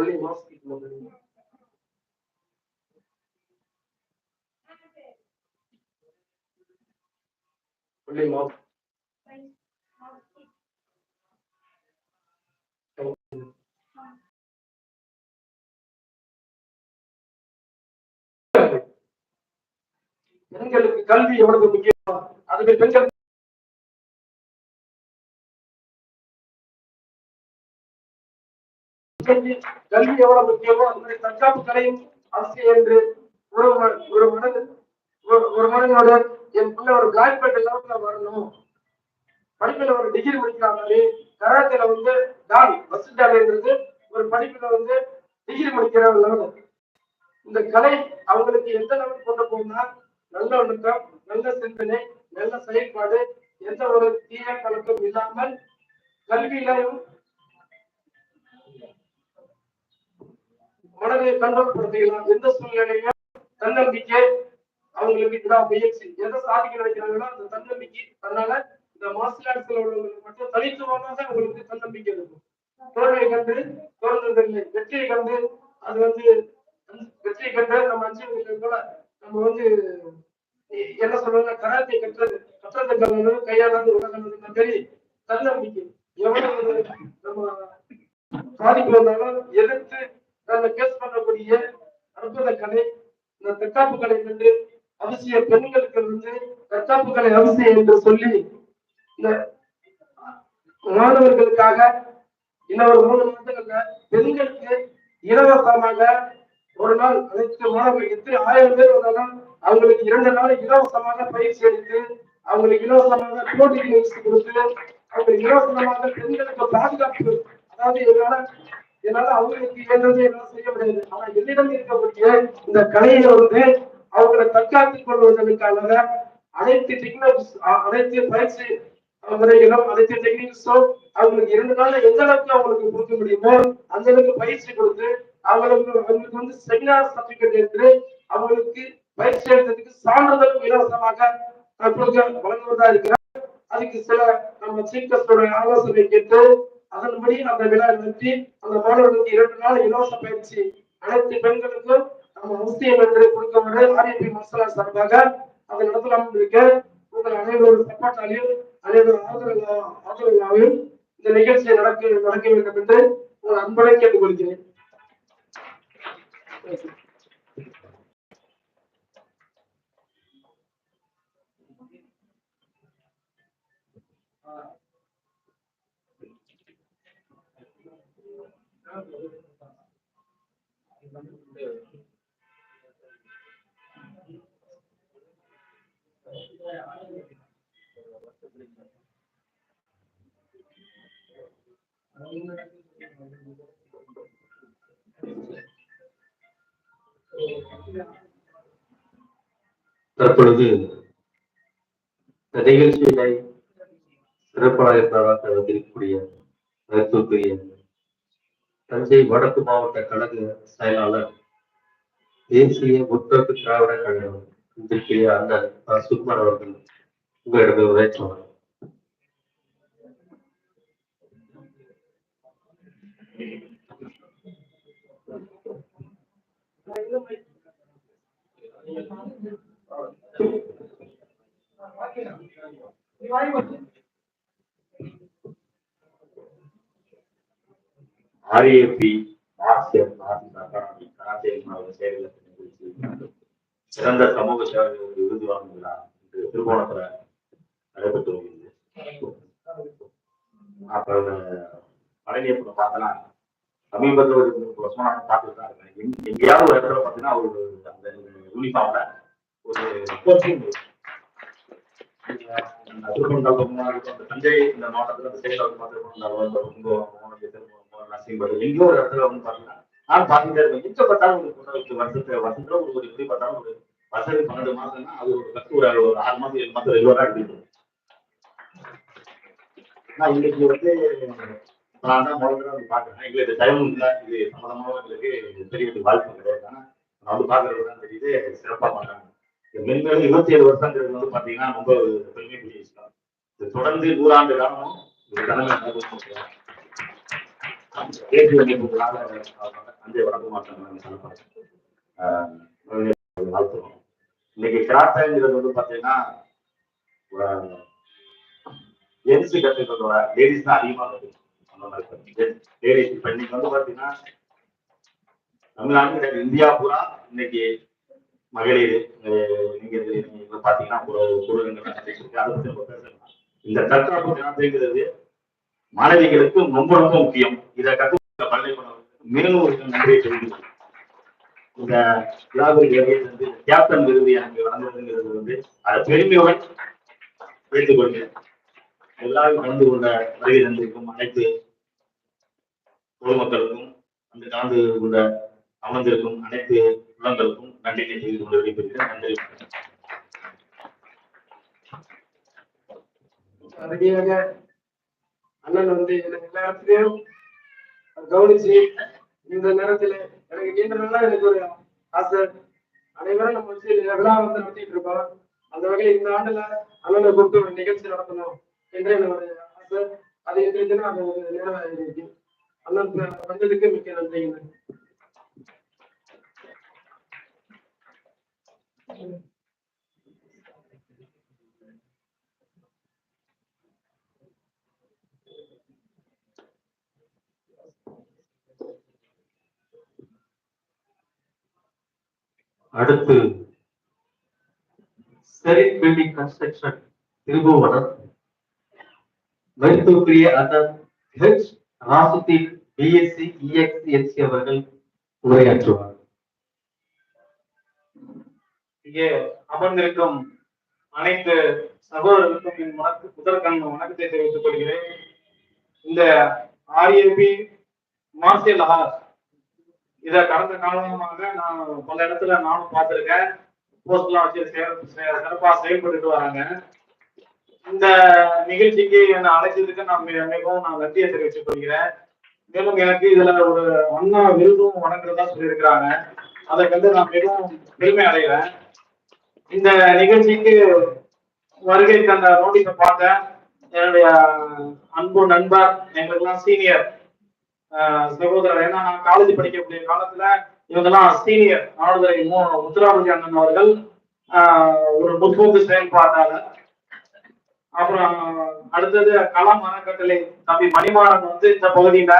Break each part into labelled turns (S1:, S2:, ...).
S1: Only mask மட்டும் only mask பெண்களுக்கு கல்வி எவ்வளவு முக்கியம்? அதுக்கு பெண்கள் கல்வி கல்வி எவ்வளவு முக்கியமோ அது மாதிரி தற்காப்பு கலையும் அவசியம் என்று ஒரு ம- ஒரு மனது ஒரு ஒரு என் பிள்ளை ஒரு பிளாக் லெவல்ல வரணும். படிப்புல ஒரு டிகிரி முடிக்கிறாங்களே கராத்தில வந்து டால் பஸ் டான்ன்றது ஒரு படிப்புல வந்து டிகிரி முடிக்கிற லெவல் இந்த கலை அவங்களுக்கு எந்த லெவல் கொண்டு போகும்னா நல்ல ஒழுக்கம் நல்ல சிந்தனை நல்ல செயல்பாடு எந்த ஒரு தீய கலக்கம் இல்லாமல் கல்வியிலையும் மனதை கண்ட்ரோல் படுத்திக்கலாம் எந்த சூழ்நிலையிலும் தன்னம்பிக்கை அவங்களுக்கு விடா முயற்சி எதை சாதிக்க நினைக்கிறாங்களோ அந்த தன்னம்பிக்கை அதனால இந்த மார்ஷல் ஆர்ட்ஸ்ல உள்ளவங்களுக்கு மட்டும் தனித்துவமாக அவங்களுக்கு உங்களுக்கு தன்னம்பிக்கை இருக்கும். தோல்வியை கண்டு தோன்றதில்லை வெற்றியை கண்டு அது வந்து வெற்றியை கண்டு நம்ம அஞ்சு போல நம்ம வந்து என்ன சொல்றாங்க கராத்தை கற்றது கற்றது கல்லணும் கையாளாது உலகம் சரி தன்னம்பிக்கை. எவ்வளவு நம்ம சாதிக்கு வந்தாலும் எதிர்த்து நம்ம பண்ணக்கூடிய அற்புத கலை இந்த தற்காப்பு கலை என்று அவசிய பெண்களுக்கு வந்து தற்காப்பு கலை அவசியம் என்று சொல்லி இந்த மாணவர்களுக்காக இன்னும் ஒரு மூணு மாதங்கள்ல பெண்களுக்கு இலவசமாக ஒரு நாள் அனைத்து மாணவர்கள் எத்தனை ஆயிரம் பேர் வந்தாலும் அவங்களுக்கு இரண்டு நாள் இலவசமாக பயிற்சி அளித்து அவங்களுக்கு இலவசமாக போட்டி பயிற்சி கொடுத்து அவங்களுக்கு இலவசமாக பெண்களுக்கு பாதுகாப்பு அதாவது என்னால என்னால அவங்களுக்கு இயன்றது என்னால செய்ய முடியாது? ஆனா என்னிடம் இருக்கக்கூடிய இந்த கலையை வந்து அவங்களை தற்காத்துக் கொள்வதற்கான அனைத்து டெக்னாலஜி அனைத்து பயிற்சி முறைகளும் அனைத்து டெக்னிக்ஸும் அவங்களுக்கு இரண்டு நாள்ல எந்த அளவுக்கு அவங்களுக்கு கொடுக்க முடியுமோ அந்த அளவுக்கு பயிற்சி கொடுத்து அவங்களுக்கு அவங்களுக்கு வந்து செமினார் சர்டிபிகேட் எடுத்து அவங்களுக்கு பயிற்சி எடுத்ததுக்கு சான்றிதழ் இலவசமாக தற்போது வழங்குவதா இருக்கிறார். அதுக்கு சில நம்ம சீஃப் கெஸ்டோட ஆலோசனை கேட்டு அதன்படி அந்த விழா நடத்தி அந்த மாணவர்களுக்கு இரண்டு நாள் இலவச பயிற்சி அனைத்து பெண்களுக்கும் நம்ம முஸ்லீம் என்று கொடுக்கவரை ஆர்எம்பி மசாலா சார்பாக அதை நடத்தலாம் இருக்க உங்கள் அனைவரும் சப்பாட்டாலையும் அனைவரும் ஆதரவு ஆதரவாகவும் இந்த நிகழ்ச்சியை நடக்க நடக்க வேண்டும் என்று உங்கள் அன்புடன் கேட்டுக்கொள்கிறேன்.
S2: தற்பொழுது இந்த நிகழ்ச்சியினை சிறப்பாக வந்திருக்கக்கூடிய மருத்துவக்குரிய தஞ்சை வடக்கு மாவட்ட கழக செயலாளர் தேசிய முற்போக்கு திராவிட கழகம் வந்திருக்கிற அண்ணன் ஆ. சுகுமார் அவர்கள் Thank you. ஆர்ஏபி மார்க்சியம் மார்க்சிஸ்ட் அகாடமி கராத்தே மாவட்ட செயலகத்தின் நிகழ்ச்சி சிறந்த சமூக சேவை விருது வாங்கும் விழா இன்று திருவோணத்துல நடைபெற்று வருகிறது. அப்ப பழனியப்பனை பார்த்தனா சமீபத்தில் ஒரு மூணு வருஷமா நான் பார்த்துட்டு தான் இருக்கேன். எங்க- எங்கேயாவது ஒரு இடத்துல பார்த்தீங்கன்னா ஒரு அந்த யூனிஃபார்ம்ல ஒரு கோச்சிங் அந்த தஞ்சை இந்த மாவட்டத்துல இந்த சைடுல வந்து பார்த்துருக்கோம் எங்கேயோ ஒரு இடத்துல வந்து நான் பார்த்துட்டே இருப்பேன் எங்க பார்த்தாலும் ஒரு வருஷத்துல வருஷத்துல ஒரு ஒரு எப்படி பார்த்தாலும் ஒரு வருஷத்துக்கு பன்னெண்டு மாசம்னா அது ஒரு பத்து ஒரு ஒரு ஆறு மாசம் ஏழு மாசம் ரெகுலரா எடுத்துட்டு நான் இன்னைக்கு வந்து நான் தான் முதல்ல வந்து பாக்குறேன் எங்களுக்கு டைம் இல்லை இது சம்மந்தமாக எங்களுக்கு தெரிய வாய்ப்பு கிடையாது. ஆனா நான் வந்து பாக்குறது தான் தெரியுது சிறப்பா பண்றாங்க மென்மேலும் இருபத்தி ஏழு வருஷங்கிறது வந்து பாத்தீங்கன்னா ரொம்ப ஒரு பெருமைக்குரிய விஷயம். தொடர்ந்து நூறாண்டு காலமும் தலைமை நடந்துட்டு இருக்கு. அந்த வழக்கு வாழ்த்துறோம் இன்னைக்கு கிராட்டாங்கிறது வந்து பாத்தீங்கன்னா ஜென்ஸ் கத்துக்கிறதோட லேடிஸ் தான் அதிகமா கத்துக்கணும் லேடிஸ் இப்ப இன்னைக்கு வந்து பாத்தீங்கன்னா தமிழ்நாடு இந்தியா பூரா இன்னைக்கு மகளிர் நீங்க பாத்தீங்கன்னா ஒரு குழுங்கள் நடத்திட்டு அதை பத்தி இந்த தற்காப்பு தினத்தைங்கிறது மாணவிகளுக்கு ரொம்ப ரொம்ப முக்கியம். இதை கற்றுக்க பள்ளிக்கூடம் மேலும் ஒரு நன்றியை தெரிவிக்கிறேன் இந்த விழாவில் வந்து கேப்டன் விருது எனக்கு வழங்குறதுங்கிறது வந்து அதை பெருமையுடன் ஏற்றுக்கொள்கிறேன் எல்லாரும் கலந்து கொண்ட வருகை தந்திருக்கும் அனைத்து பொதுமக்களுக்கும் அந்த கலந்து கொண்ட அமர்ந்திருக்கும் அனைத்து உள்ளங்களுக்கும் நன்றியை செய்து கொண்டு விடைபெறுகிறேன். நன்றி.
S1: ரெடியாக அண்ணன் வந்து எனக்கு எல்லா இடத்துலயும் கவனிச்சு இந்த நேரத்துல எனக்கு நீண்டதெல்லாம் எனக்கு ஒரு ஆசை. அனைவரும் நம்ம வச்சு இந்த விழா வந்து நடத்திட்டு இருக்கோம். அந்த வகையில் இந்த ஆண்டுல அண்ணனை கூப்பிட்டு ஒரு நிகழ்ச்சி நடத்தணும் என்று என்னோட ஆசை. அது இன்றைய தினம் அது ஒரு நிறைவேறிருக்கு அண்ணன் வந்ததுக்கு மிக்க நன்றிங்க.
S3: அடுத்து செரிட் பில்டிங் கன்ஸ்ட்ரக்ஷன் திருபுவனம். மருத்துவக்குரிய அண்ணன் ஹெச் ராசுதீன் பிஎஸ்சி இஎக்ஸ்எஸ்சி அவர்கள் உரையாற்றுவார்.
S4: இங்கே அமர்ந்திருக்கும் அனைத்து சகோதரர்களுக்கும் என் வணக்கு முதற்கண் வணக்கத்தை தெரிவித்துக் கொள்கிறேன். இந்த ஆர்ஏபி மார்ஷியல் ஆர்ட் இத கடந்த காலமாக நான் பல இடத்துல நானும் பார்த்திருக்கேன். போஸ்ட்லாம் வச்சு சிறப்பாக சிற- செயல்பட்டுட்டு வராங்க. இந்த நிகழ்ச்சிக்கு என்னை அழைச்சதுக்கு நான் மிகவும் நான் நன்றியை தெரிவித்துக் கொள்கிறேன். மேலும் எனக்கு இதுல ஒரு அண்ணா விருதும் வணங்குறதா சொல்லியிருக்கிறாங்க. அதை கண்டு நான் மிகவும் பெருமை அடைகிறேன். இந்த நிகழ்ச்சிக்கு வருகை தந்த நோட்டீஸை பார்த்தேன். என்னுடைய அன்பு நண்பர் எங்களுக்கெல்லாம் சீனியர் சகோதரர் ஏன்னா நான் காலேஜ் படிக்கக்கூடிய காலத்துல இவங்கெல்லாம் சீனியர் நாடுதுறை மு முத்துராமலிங்க அண்ணன் அவர்கள் ஆஹ், ஒரு முற்போக்கு செயல்பாட்டாளர். அப்புறம் அடுத்தது கலாம் அறக்கட்டளை தம்பி மணிமாறன் வந்து இந்த பகுதியில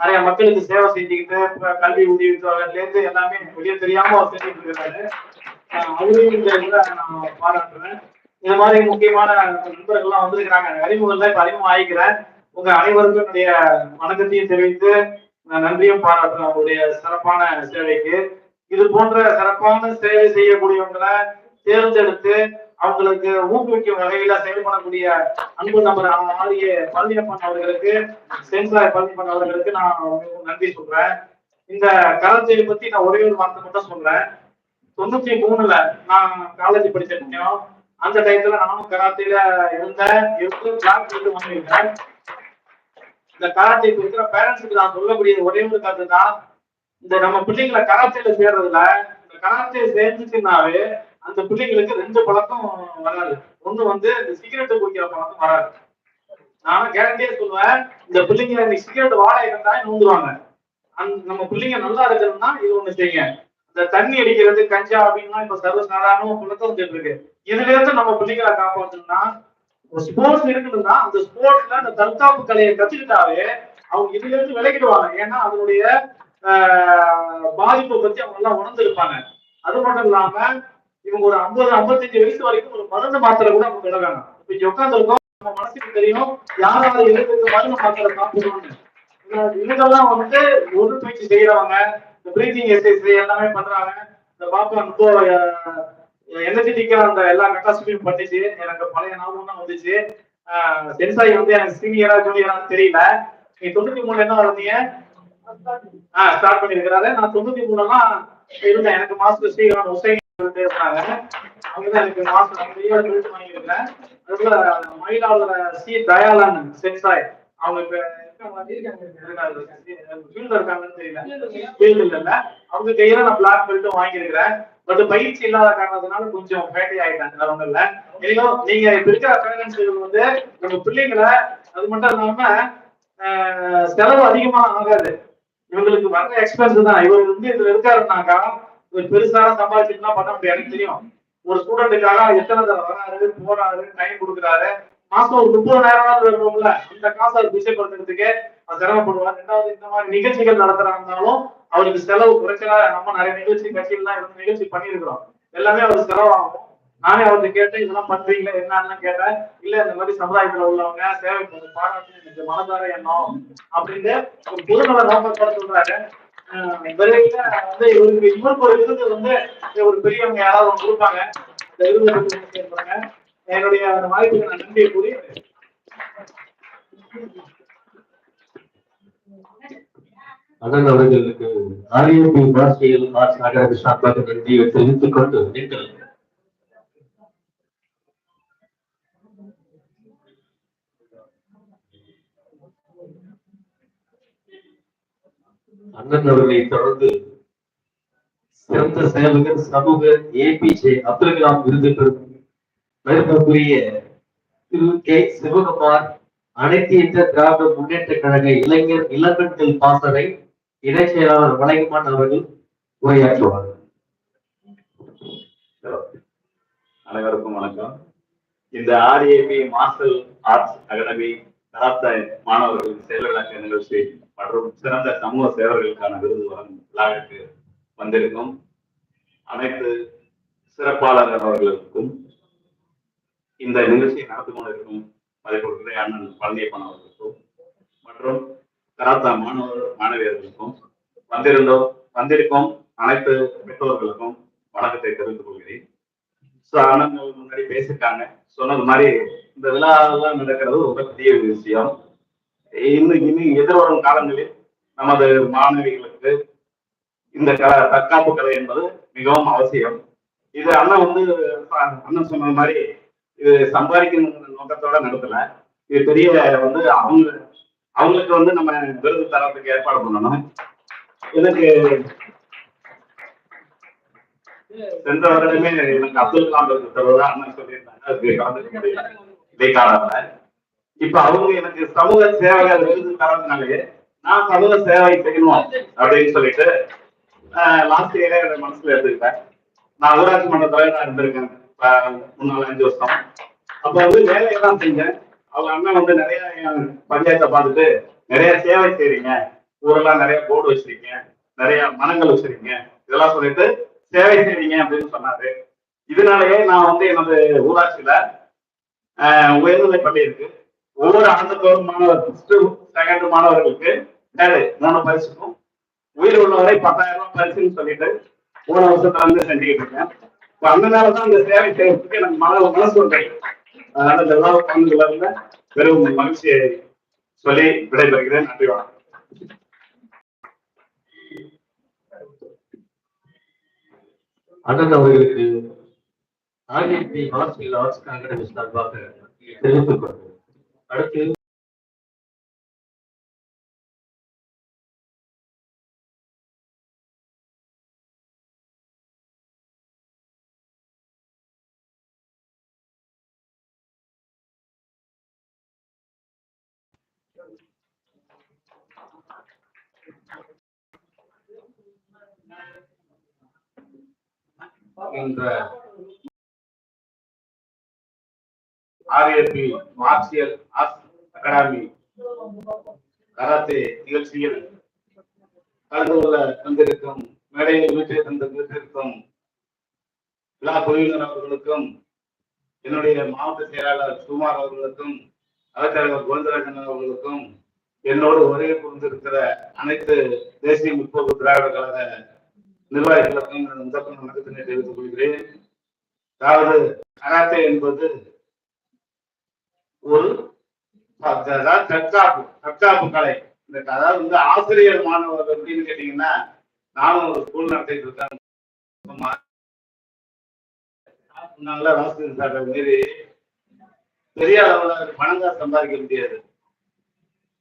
S4: நிறைய மக்களுக்கு சேவை செஞ்சுக்கிட்டு கல்வி உதவித்தொகைல இருந்து எல்லாமே வெளியே தெரியாம அவர் செஞ்சுட்டு இருக்காரு. அவரையும் இந்த இதுல நான் பாராட்டுறேன். இந்த மாதிரி முக்கியமான நண்பர்கள்லாம் வந்திருக்கிறாங்க. அறிமுகம்ல இப்ப அறிமுகம் ஆகிக்கிறேன் உங்க அனைவருக்கும் என்னுடைய வணக்கத்தையும் தெரிவித்து நான் நன்றியும் பாராட்டுறேன் அவருடைய சிறப்பான சேவைக்கு. இது போன்ற சிறப்பான சேவை செய்யக்கூடியவங்களை தேர்ந்தெடுத்து அவங்களுக்கு ஊக்குவிக்கும் வகையில செயல்படக்கூடிய அன்பு நபர் ஆரிய பழனியப்பன் அவர்களுக்கு சென்சார் பழனியப்பன் அவர்களுக்கு நான் நன்றி சொல்றேன். இந்த கராத்தேயை பத்தி நான் ஒரே ஒரு வார்த்தை மட்டும் சொல்றேன். தொண்ணூத்தி மூணுல நான் காலேஜ் படிச்சிருக்கேன். அந்த டைத்துல நானும் கராத்தேல இருந்தேன். இருந்து கிளாஸ் வந்து இந்த கராத்தே கொடுக்குற பேரண்ட்ஸுக்கு நான் சொல்லக்கூடிய ஒரே ஒரு கருத்து தான் இந்த நம்ம பிள்ளைங்களை கராத்தேல சேர்றதுல இந்த கராத்தே சேர்ந்துச்சுனாவே அந்த பிள்ளைங்களுக்கு ரெண்டு பழக்கம் வராது. ஒண்ணு வந்து இந்த சிகரெட் குடிக்கிற பழக்கம் வராது. நான் கேரண்டியா சொல்லுவேன் இந்த பிள்ளைங்க இன்னைக்கு சிகரெட் வாடகை இருந்தா நூந்துருவாங்க. அந்த நம்ம பிள்ளைங்க நல்லா இருக்கிறதுனா இது ஒண்ணு செய்யுங்க. இந்த தண்ணி அடிக்கிறது கஞ்சா அப்படின்னா இப்ப சர்வ சாதாரணமா புழக்கம் வந்துட்டு இருக்கு. இதுல இருந்து நம்ம பிள்ளைங்களை காப்பாற்றணும்னா ஸ்போர்ட்ஸ் இருக்குதுன்னா அந்த ஸ்போர்ட்ஸ்ல அந்த தற்காப்பு கலையை கத்துக்கிட்டாவே அவங்க இதுல இருந்து விலகிடுவாங்க. ஏன்னா அதனுடைய பாதிப்பை பத்தி அவங்க எல்லாம் உணர்ந்திருப்பாங்க. அது மட்டும் இல்லாம இவங்க ஒரு ஐம்பது ஐம்பத்தஞ்சு வயசு வரைக்கும் ஒரு மருந்து மாத்திரை கூட அவங்க விட வேணாம். இப்ப இங்க உட்காந்துருக்கோம் நம்ம மனசுக்கு தெரியும் யாராவது இருக்கு மருந்து மாத்திரை சாப்பிடுவாங்க இவங்கெல்லாம் வந்து உடற்பயிற்சி செய்யறவங்க இந்த பிரீத்திங் எக்ஸசைஸ் எல்லாமே பண்றாங்க. இந்த பாப்பா இப்போ எனர்ஜெட்டிக்கா அந்த எல்லா கட்டாசிட்டியும் பண்ணிச்சு எனக்கு பழைய ஞாபகம் தான் வந்துச்சு. ஆஹ் சென்சாய் வந்து எனக்கு சீனியரா ஜூனியரா தெரியல. நீ தொண்ணூத்தி மூணுல என்ன வந்தீங்க ஆஹ் ஸ்டார்ட் பண்ணிருக்கிறாரு நான் தொண்ணூத்தி மூணுலாம் இருந்தேன் எனக்கு மாஸ்டர் ஸ்ரீகாந்த் உசைன் பேசுறாங்க அவங்கதான் எனக்கு மாஸ்டர் அங்கேயே பண்ணியிருக்கிறேன் அதுல மயிலாளர் சி தயாளன் சென்சாய் அவங்க இருக்காங்கன்னு தெரியல. இல்ல அவங்க கையில நான் பிளாக் பெல்ட்டும் வாங்கியிருக்கிறேன். பட் பயிற்சி இல்லாத காரணத்தினால கொஞ்சம் ஃபேட்டி ஆயிட்டாங்க. வேற ஒண்ணும் இல்ல. நீங்க இப்ப இருக்கிற பேரண்ட்ஸ் வந்து நம்ம பிள்ளைங்களை அது மட்டும் இல்லாம ஆஹ் செலவு அதிகமா ஆகாது. இவங்களுக்கு வர்ற எக்ஸ்பென்ஸ் தான். இவர் வந்து இதுல இருக்காருனாக்கா ஒரு பெருசான சம்பாதிச்சுட்டுலாம் பண்ண முடியாது தெரியும். ஒரு ஸ்டூடெண்ட்டுக்காக எத்தனை தடவை வராரு போறாரு டைம் கொடுக்குறாரு. மாசம் ஒரு முப்பதாயிரம் வருவோம்ல இந்த காசை அவர் விஷயப்படுத்துறதுக்கே அவர் சிரமப்படுவார் ரெண்டாவது இந்த மாதிரி நிகழ்ச்சிகள் நடத்துறாங்கனாலும் அவருக்கு செலவு குறைச்சலா நம்ம நிறைய நிகழ்ச்சி கட்சிகள்லாம் இருந்து நிகழ்ச்சி பண்ணியிருக்கிறோம். எல்லாமே அவர் செலவாகும். நானே அவர்கிட்ட கேட்டேன் இதெல்லாம் பண்றீங்களா? என்னன்னு கேட்டேன். இல்ல இந்த மாதிரி சமுதாயத்துல உள்ளவங்க சேவை பண்ணி பாராட்டு எனக்கு மனதார எண்ணம் அப்படின்னு ஒரு பொதுநல நோக்கத்தோட சொல்றாரு. ஆஹ் வந்து இவருக்கு இவருக்கு ஒரு விருது வந்து ஒரு பெரியவங்க யாராவது ஒண்ணு கொடுப்பாங்க. அந்த விருது கேட்பாங்க என்னுடைய அந்த வாய்ப்புக்கு நான் நன்றியை கூறி.
S3: அண்ணன் அவர்களுக்கு ஆரியபி சார்பாக நன்றியை தெரிவித்துக் கொண்டு நீங்கள் அண்ணன் அவர்களை தொடர்ந்து சிறந்த சேவகர் சமூக ஏபிஜே அப்துல் கலாம் விருது பெறும் மதிப்புக்குரிய திரு கே. சிவகுமார் அனைத்து இந்திய திராவிட முன்னேற்ற கழக இளைஞர் இளம்பெண்கள் பாசறை இணைச் செயலாளர் வளைகுமான் அவர்கள் உரையாற்றுவார்.
S2: அனைவருக்கும் வணக்கம். இந்த RAP martial arts academy karate மாணவர்கள் செயல்விளக்க நிகழ்ச்சி மற்றும் சிறந்த சமூக சேவர்களுக்கான விருது வழங்கும் விழாவிற்கு வந்திருக்கும் அனைத்து சிறப்பாளர் அவர்களுக்கும் இந்த நிகழ்ச்சியை நடத்தி கொண்டிருக்கும் மதிப்புக்குரிய அண்ணன் பழனியப்பன் அவர்களுக்கும் மற்றும் கராத்தா மாணவர் மாணவியர்களுக்கும் வந்திருந்தோம் வந்திருக்கும் அனைத்து பெற்றோர்களுக்கும் வணக்கத்தை தெரிந்து கொள்கிறேன். ஸோ ஆனந்த் முன்னாடி பேசியிருக்காங்க. சொன்னது மாதிரி இந்த விழாவெல்லாம் நடக்கிறது ஒரு பெரிய விஷயம். இன்னும் இனி எதிர்வரும் காலங்களில் நமது மாணவிகளுக்கு இந்த கலை தற்காப்பு கலை என்பது மிகவும் அவசியம். இது அண்ணன் வந்து அண்ணன் சொன்னது மாதிரி இது சம்பாதிக்கணுங்கிற நோக்கத்தோட நடத்தல. இது பெரிய வந்து அவங்க அவங்களுக்கு வந்து நம்ம விருது தரத்துக்கு ஏற்பாடு பண்ணணும். எனக்கு சென்ற வருடமே எனக்கு அப்துல் கலாம் விருது தருவதா அண்ணன் சொல்லியிருந்தாங்க அதுக்கு கலந்துக்க இப்ப அவங்க எனக்கு சமூக சேவைகள் விருது தரதுனாலே நான் சமூக சேவை செய்யணும் அப்படின்னு சொல்லிட்டு லாஸ்ட் இயரே என்னோட மனசுல எடுத்துக்கிட்டேன். நான் ஊராட்சி மன்ற தலைவராக இருந்திருக்கேன். ஆஹ் அஞ்சு வருஷம். அப்ப வந்து வேலையெல்லாம் செஞ்சேன் அவங்க அண்ணன் வந்து நிறைய பஞ்சாயத்தை பார்த்துட்டு நிறைய சேவை செய்றீங்க. ஊரெல்லாம் நிறைய போர்டு வச்சிருக்கீங்க. நிறைய மனங்கள் வச்சிருக்கீங்க. இதெல்லாம் சொல்லிட்டு சேவை செய்றீங்க அப்படின்னு சொன்னாரு. இதனாலேயே நான் வந்து எனது ஊராட்சியில ஆஹ் பள்ளி இருக்கு. ஒவ்வொரு ஆண்டுதோறும் மாணவர் ஃபர்ஸ்ட் செகண்ட் மாணவர்களுக்கு வேலை மூணு பரிசுக்கும் உயிர் உள்ளவரை பத்தாயிரம் ரூபாய் பரிசுன்னு சொல்லிட்டு மூணு வருஷத்துல இருந்து செஞ்சுக்கிட்டு இருக்கேன். அதனாலதான் அந்த சேவை செய்யறதுக்கு எனக்கு மன மனசு ஒன்றை. அதனால இந்த விழாவை கலந்து கொள்ள பெரும் மகிழ்ச்சியை சொல்லி விடைபெறுகிறேன். நன்றி வணக்கம்.
S3: அண்ணன் அவர்களுக்கு ஆர்ஏபி மார்ஷியல் ஆர்ட்ஸ் அகாடமி சார்பாக தெரிவித்துக் கொள்கிறேன். அடுத்து
S2: என்ற RAP martial arts academy karate நிகழ்ச்சியில் கலந்து கொள்ள தந்திருக்கும் மேடையை வீட்டில் தந்து வீட்டிற்கும் விழா குழுவினர் அவர்களுக்கும் என்னுடைய மாவட்ட செயலாளர் சுமார் அவர்களுக்கும் அவைத்தலைவர் கோவிந்தராஜன் அவர்களுக்கும் என்னோடு ஒரே புரிந்திருக்கிற அனைத்து தேசிய முற்போக்கு திராவிட கழக நிர்வாகிகளுக்கும் எனது முதற்கண் வணக்கத்தினை தெரிவித்துக் கொள்கிறேன். அதாவது கராத்தே என்பது ஒரு தற்காப்பு தற்காப்பு கலை. இந்த அதாவது வந்து ஆசிரியர் மாணவர் அப்படின்னு கேட்டீங்கன்னா நானும் ஒரு ஸ்கூல் நடத்திட்டு இருக்கேன். நல்லா ராசிரியர் சார் மாரி பெரிய அளவுல பணம் சம்பாதிக்க முடியாது.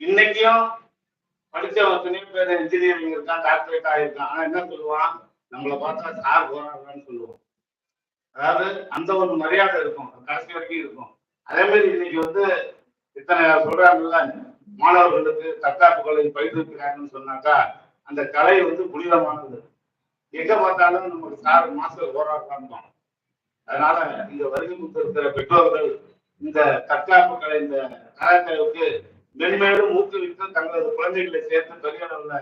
S2: இன்னைக்கும் படிச்சவன் எத்தனையோ பேர் இன்ஜினியரிங் இருக்கான் டாக்டரேட் ஆகிருக்கான் ஆனா என்ன சொல்லுவான்? நம்மளை பார்த்தா சார் போறாங்கன்னு சொல்லுவோம் அதாவது அந்த ஒரு மரியாதை இருக்கும். கடைசி வரைக்கும் இருக்கும். அதே மாதிரி இன்னைக்கு வந்து இத்தனை சொல்றாங்கல்ல மாணவர்களுக்கு தற்காப்பு கலை பயிற்றுவிக்கிறாங்கன்னு சொன்னாக்கா அந்த கலை வந்து புனிதமானது. எங்க பார்த்தாலும் நமக்கு சார் மாஸ்டர் போராடுறாங்க அதனால இங்க வருகை கொடுத்திருக்கிற பெற்றோர்கள் இந்த தற்காப்பு கலை இந்த கலாச்சாரத்துக்கு மென்மேலும் ஊக்குவித்து தங்களது குழந்தைகளை சேர்த்து பெரிய அளவுல